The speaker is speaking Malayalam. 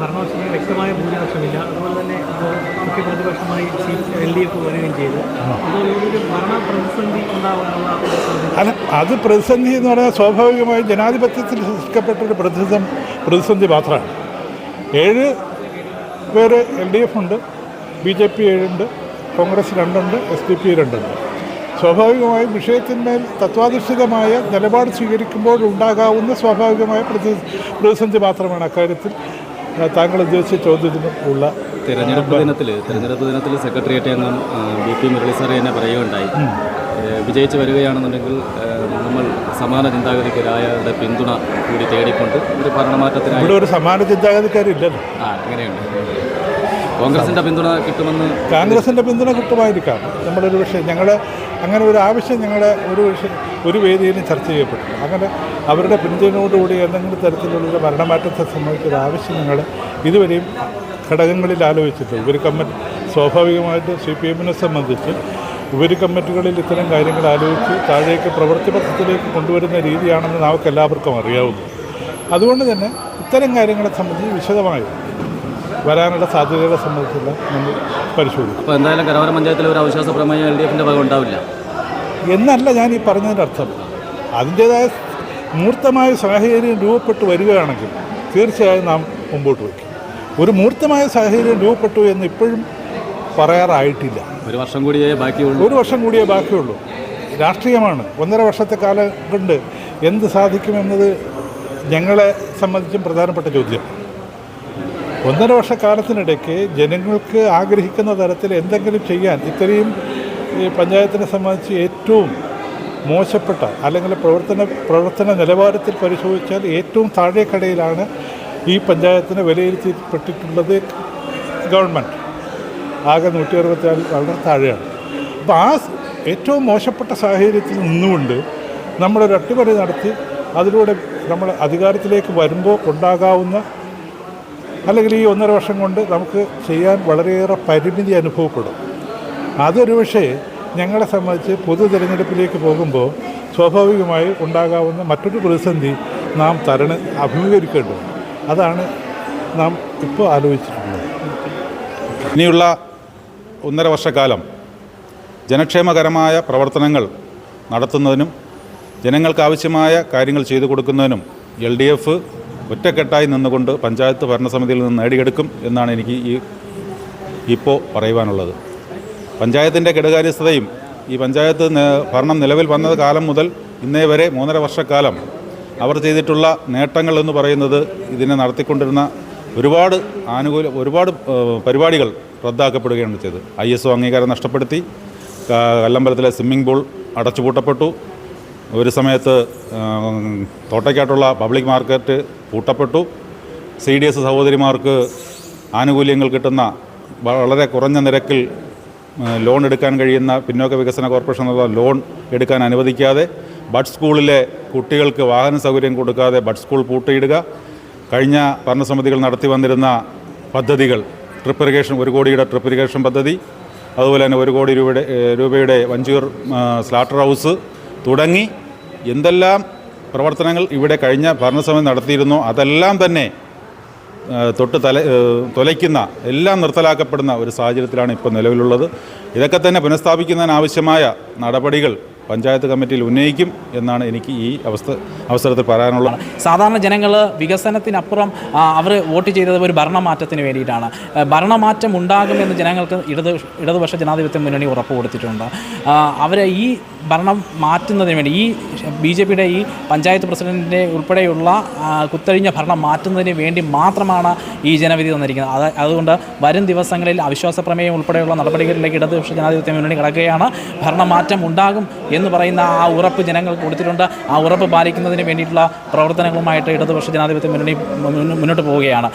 ഭരണപക്ഷത്തിന് വ്യക്തമായ ഭൂരിപക്ഷമില്ല. അതുപോലെ തന്നെ മുഖ്യ പ്രതിപക്ഷമായി സി എൽ ഡി എഫ് വരികയും ചെയ്തു. ഭരണ പ്രതിസന്ധി ഉണ്ടാവാനുള്ള അല്ല അത് പ്രതിസന്ധി എന്ന് പറഞ്ഞാൽ സ്വാഭാവികമായും ജനാധിപത്യത്തിൽ സൃഷ്ടിക്കപ്പെട്ട ഒരു പ്രതിസന്ധി പ്രതിസന്ധി മാത്രമാണ്. ഏഴ് പേര് എൽ ഡി എഫ് ഉണ്ട് ബി ജെ പി ഏഴുണ്ട് കോൺഗ്രസ് രണ്ടുണ്ട് എസ് ഡി പി രണ്ടുണ്ട്. സ്വാഭാവികമായും വിഷയത്തിന്മേൽ തത്വാധിഷ്ഠിതമായ നിലപാട് സ്വീകരിക്കുമ്പോൾ ഉണ്ടാകാവുന്ന സ്വാഭാവികമായ പ്രതി പ്രതിസന്ധി മാത്രമാണ് അക്കാര്യത്തിൽ. താങ്കൾ ഉദ്ദേശിച്ച ചോദ്യത്തിന് ഉള്ള തിരഞ്ഞെടുപ്പ് ദിനത്തിൽ തിരഞ്ഞെടുപ്പ് ദിനത്തിൽ സെക്രട്ടേറിയറ്റ് അംഗം ബി പി മുരളി സാർ തന്നെ പറയുകയുണ്ടായി വിജയിച്ച് വരികയാണെന്നുണ്ടെങ്കിൽ നമ്മൾ സമാന ചിന്താഗതിക്കാരായവരുടെ പിന്തുണ കൂടി തേടിക്കൊണ്ട് ഒരു ഭരണമാറ്റത്തിനായി ഇവിടെ ഒരു സമാന ചിന്താഗതിക്കാരില്ലല്ലോ. ആ അങ്ങനെയുണ്ട്. കോൺഗ്രസിന്റെ പിന്തുണ കിട്ടുമെന്ന് കോൺഗ്രസിന്റെ പിന്തുണ കിട്ടുമായിരിക്കാം. നമ്മളൊരു പക്ഷേ ഞങ്ങൾ അങ്ങനെ ഒരു ആവശ്യം ഞങ്ങളുടെ ഒരു ഒരു വേദിയിലും ചർച്ച ചെയ്യപ്പെട്ടു. അങ്ങനെ അവരുടെ പിന്തുണയോടുകൂടി എന്തെങ്കിലും തരത്തിലുള്ള ഭരണമാറ്റത്തെ സംബന്ധിച്ചൊരു ആവശ്യം ഞങ്ങൾ ഇതുവരെയും ഘടകങ്ങളിൽ ആലോചിച്ചിട്ടുണ്ട് ഒരു കമ്മിറ്റി സ്വാഭാവികമായിട്ട് സി പി എമ്മിനെ സംബന്ധിച്ച് ഉപരി കമ്മിറ്റികളിൽ ഇത്തരം കാര്യങ്ങൾ ആലോചിച്ച് താഴേക്ക് പ്രവൃത്തിപഥത്തിലേക്ക് കൊണ്ടുവരുന്ന രീതിയാണെന്ന് നമുക്ക് എല്ലാവർക്കും അറിയാവുന്നു അതുകൊണ്ട് തന്നെ ഇത്തരം കാര്യങ്ങളെ സംബന്ധിച്ച് വിശദമായി വരാനുള്ള സാധ്യതകളെ സംബന്ധിച്ചുള്ള നമ്മൾ പരിശോധിക്കും. അപ്പോൾ എന്തായാലും കരവര പഞ്ചായത്തിൽ ഒരു അവിശ്വാസ പ്രമേയം എൽ ഡി എഫിന്റെ ഭാഗം ഉണ്ടാവില്ല എന്നല്ല ഞാൻ ഈ പറഞ്ഞതിന്റെ അർത്ഥം. അതിന്റേതായ മൂർത്തമായ സാഹചര്യം രൂപപ്പെട്ടു വരികയാണെങ്കിൽ തീർച്ചയായും നാം മുമ്പോട്ട് വയ്ക്കും. ഒരു മൂർത്തമായ സാഹചര്യം രൂപപ്പെട്ടു എന്ന് ഇപ്പോഴും പറയാറായിട്ടില്ല. ഒരു വർഷം കൂടിയേ ബാക്കിയുള്ളൂ. ഒരു വർഷം കൂടിയേ ബാക്കിയുള്ളൂ. രാഷ്ട്രീയമാണ്. ഒന്നര വർഷത്തെ കാലം കൊണ്ട് എന്ത് സാധിക്കുമെന്നത് ഞങ്ങളെ സംബന്ധിച്ചും പ്രധാനപ്പെട്ട ചോദ്യം. ഒന്നര വർഷക്കാലത്തിനിടയ്ക്ക് ജനങ്ങൾക്ക് ആഗ്രഹിക്കുന്ന തരത്തിൽ എന്തെങ്കിലും ചെയ്യാൻ ഇത്രയും ഈ പഞ്ചായത്തിനെ സംബന്ധിച്ച് ഏറ്റവും മോശപ്പെട്ട അല്ലെങ്കിൽ പ്രവർത്തന പ്രവർത്തന നിലവാരത്തിൽ പരിശോധിച്ചാൽ ഏറ്റവും താഴേക്കടയിലാണ് ഈ പഞ്ചായത്തിനെ വിലയിരുത്തിപ്പെട്ടിട്ടുള്ളത് ഗവൺമെന്റ്. ആകെ നൂറ്റി അറുപത്തിനാല് വളരെ താഴെയാണ്. അപ്പോൾ ആ ഏറ്റവും മോശപ്പെട്ട സാഹചര്യത്തിൽ നിന്നുകൊണ്ട് നമ്മളൊരു അട്ടിമറി നടത്തി അതിലൂടെ നമ്മൾ അധികാരത്തിലേക്ക് വരുമ്പോൾ ഉണ്ടാകാവുന്ന അല്ലെങ്കിൽ ഈ ഒന്നര വർഷം കൊണ്ട് നമുക്ക് ചെയ്യാൻ വളരെയേറെ പരിമിതി അനുഭവപ്പെടും. അതൊരു പക്ഷേ ഞങ്ങളെ സംബന്ധിച്ച് പൊതു തിരഞ്ഞെടുപ്പിലേക്ക് പോകുമ്പോൾ സ്വാഭാവികമായി ഉണ്ടാകാവുന്ന മറ്റൊരു പ്രതിസന്ധി നാം തരണ അഭിമുഖീകരിക്കേണ്ടത് അതാണ് നാം ഇപ്പോൾ ആലോചിച്ചിട്ടുള്ളത്. ഇനിയുള്ള ഒന്നര വർഷക്കാലം ജനക്ഷേമകരമായ പ്രവർത്തനങ്ങൾ നടത്തുന്നതിനും ജനങ്ങൾക്ക് ആവശ്യമായ കാര്യങ്ങൾ ചെയ്തു കൊടുക്കുന്നതിനും എൽ ഡി എഫ് ഒറ്റക്കെട്ടായി നിന്നുകൊണ്ട് പഞ്ചായത്ത് ഭരണസമിതിയിൽ നിന്ന് നേടിയെടുക്കും എന്നാണ് എനിക്ക് ഈ ഇപ്പോൾ പറയുവാനുള്ളത്. പഞ്ചായത്തിന്റെ കെടുകാര്യസ്ഥതയും ഈ പഞ്ചായത്ത് ഭരണം നിലവിൽ വന്നത് കാലം മുതൽ ഇന്നേ വരെ മൂന്നര വർഷക്കാലം അവർ ചെയ്തിട്ടുള്ള നേട്ടങ്ങൾ എന്ന് പറയുന്നത് ഇതിനെ നടത്തിക്കൊണ്ടിരുന്ന ഒരുപാട് ആനുകൂല ഒരുപാട് പരിപാടികൾ റദ്ദാക്കപ്പെടുകയാണ് ചെയ്തത്. ഐ എസ് ഒ അംഗീകാരം നഷ്ടപ്പെടുത്തി കല്ലമ്പലത്തിലെ സ്വിമ്മിംഗ് പൂൾ അടച്ചുപൂട്ടപ്പെട്ടു. ഒരു സമയത്ത് തോട്ടയ്ക്കാട്ടുള്ള പബ്ലിക് മാർക്കറ്റ് പൂട്ടപ്പെട്ടു. സി ഡി എസ് സഹോദരിമാർക്ക് ആനുകൂല്യങ്ങൾ കിട്ടുന്ന വളരെ കുറഞ്ഞ നിരക്കിൽ ലോൺ എടുക്കാൻ കഴിയുന്ന പിന്നോക്ക വികസന കോർപ്പറേഷൻ എന്നുള്ള ലോൺ എടുക്കാൻ അനുവദിക്കാതെ ബഡ് സ്കൂളിലെ കുട്ടികൾക്ക് വാഹന സൗകര്യം കൊടുക്കാതെ ബഡ് സ്കൂൾ പൂട്ടിയിടുക കഴിഞ്ഞ ഭരണസമിതികൾ നടത്തി വന്നിരുന്ന പദ്ധതികൾ ട്രിപ്പ് ഇറിഗേഷൻ ഒരു കോടിയുടെ ട്രിപ്പ് ഇറിഗേഷൻ പദ്ധതി അതുപോലെ തന്നെ ഒരു കോടി രൂപയുടെ രൂപയുടെ വഞ്ചൂർ സ്ലാട്ടർ ഹൗസ് തുടങ്ങി. എന്തെല്ലാം പ്രവർത്തനങ്ങൾ ഇവിടെ കഴിഞ്ഞ ഭരണസമിതി നടത്തിയിരുന്നോ അതെല്ലാം തന്നെ തൊട്ട് തല തുലയ്ക്കുന്ന എല്ലാം നിർത്തലാക്കപ്പെടുന്ന ഒരു സാഹചര്യത്തിലാണ് ഇപ്പോൾ നിലവിലുള്ളത്. ഇതൊക്കെ തന്നെ പുനഃസ്ഥാപിക്കുന്നതിനാവശ്യമായ നടപടികൾ പഞ്ചായത്ത് കമ്മിറ്റിയിൽ ഉന്നയിക്കും എന്നാണ് എനിക്ക് ഈ അവസ്ഥ അവസരത്തിൽ പറയാനുള്ളത്. സാധാരണ ജനങ്ങൾ വികസനത്തിനപ്പുറം അവർ വോട്ട് ചെയ്തത് ഒരു ഭരണമാറ്റത്തിന് വേണ്ടിയിട്ടാണ്. ഭരണമാറ്റം ഉണ്ടാകുമെന്ന് ജനങ്ങൾക്ക് ഇടത് ഇടതുപക്ഷ ജനാധിപത്യ മുന്നണി ഉറപ്പ് കൊടുത്തിട്ടുണ്ട്. അവരെ ഈ ഭരണം മാറ്റുന്നതിന് വേണ്ടി ഈ ബി ജെ പിയുടെ ഈ പഞ്ചായത്ത് പ്രസിഡന്റിന്റെ ഉൾപ്പെടെയുള്ള കുത്തഴിഞ്ഞ ഭരണം മാറ്റുന്നതിന് വേണ്ടി മാത്രമാണ് ഈ ജനവിധി തന്നിരിക്കുന്നത്. അത് അതുകൊണ്ട് വരും ദിവസങ്ങളിൽ അവിശ്വാസ പ്രമേയം ഉൾപ്പെടെയുള്ള നടപടികളിലേക്ക് ഇടതുപക്ഷ ജനാധിപത്യ മുന്നണി കിടക്കുകയാണ്. ഭരണമാറ്റം ഉണ്ടാകും എന്ന് പറയുന്ന ആ ഉറപ്പ് ജനങ്ങൾക്ക് കൊടുത്തിട്ടുണ്ട്. ആ ഉറപ്പ് പാലിക്കുന്നതിന് വേണ്ടിയിട്ടുള്ള പ്രവർത്തനങ്ങളുമായിട്ട് ഇടതുപക്ഷ ജനാധിപത്യ മുന്നണി മുന്നോട്ട് പോവുകയാണ്.